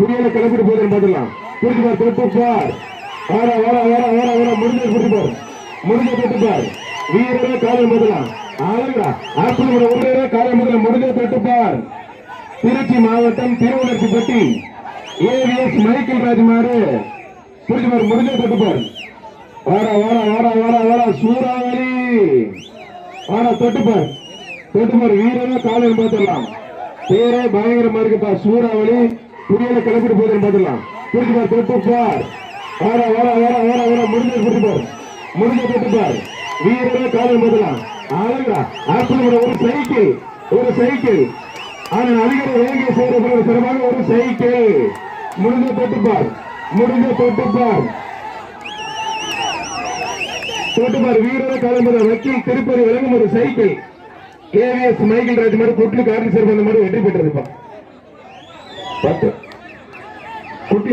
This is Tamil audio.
புரியல கிளப்பிட்டு போதும் பார்த்துலாம் புரிஞ்சு பார் தொட்டு பார். வாடா வாடா வாடா வாடா வாடா. முடிஞ்ச புரிஞ்சு பார். முடிஞ்ச தொட்டு பார். வீரரே காலம் முதலாம் ஆளுங்களா ஆப்பிள் ஒரே காலம் முதல? முடிஞ்ச தொட்டு பார். திருச்சி மாவட்டம் திருவண்ணாச்சிப்பட்டி ஏவிஎஸ் மைக்கேல் ராஜ்மாறு புரிஞ்சு பார் முடிஞ்ச தொட்டு பார். வாடா வாடா வாடா வாடா வாடா. சூறாவளி. வாடா தொட்டு பார். தொட்டு பார். வீரரே காலம் பார்த்துடலாம் பேரே பயங்கரமா இருக்குப்பா. சூறாவளி. புரியல கிளம்பிட்டு போதும் பார்த்துடலாம் திருப்பி பார் திருப்பி பார். வாடா வாடா வாடா வாடா வாடா. முடிஞ்சு திருப்பி பார். முடிஞ்சு திருப்பி பார். வீரரே காலம் பார்த்துடலாம் ஆளுங்க ஆப்பிள் ஒரு சைக்கிள் ஒரு சைக்கிள். ஆனால் அதிகாரி வேலையை செய்யறது சிறப்பாக ஒரு சைக்கிள். முடிஞ்ச தொட்டுப்பார் முடிஞ்ச தொட்டுப்பார் தொட்டுப்பார் வீரர காலம்பர வக்கீல் திருப்பதி விளங்கும் ஒரு சைக்கிள். கேவிஎஸ் மைக்கேல் ராஜ் மாதிரி தொட்டில் காரணம் சிறப்பு அந்த மாதிரி வெற்றி பெற்றதுப்பா பத்து குட்டி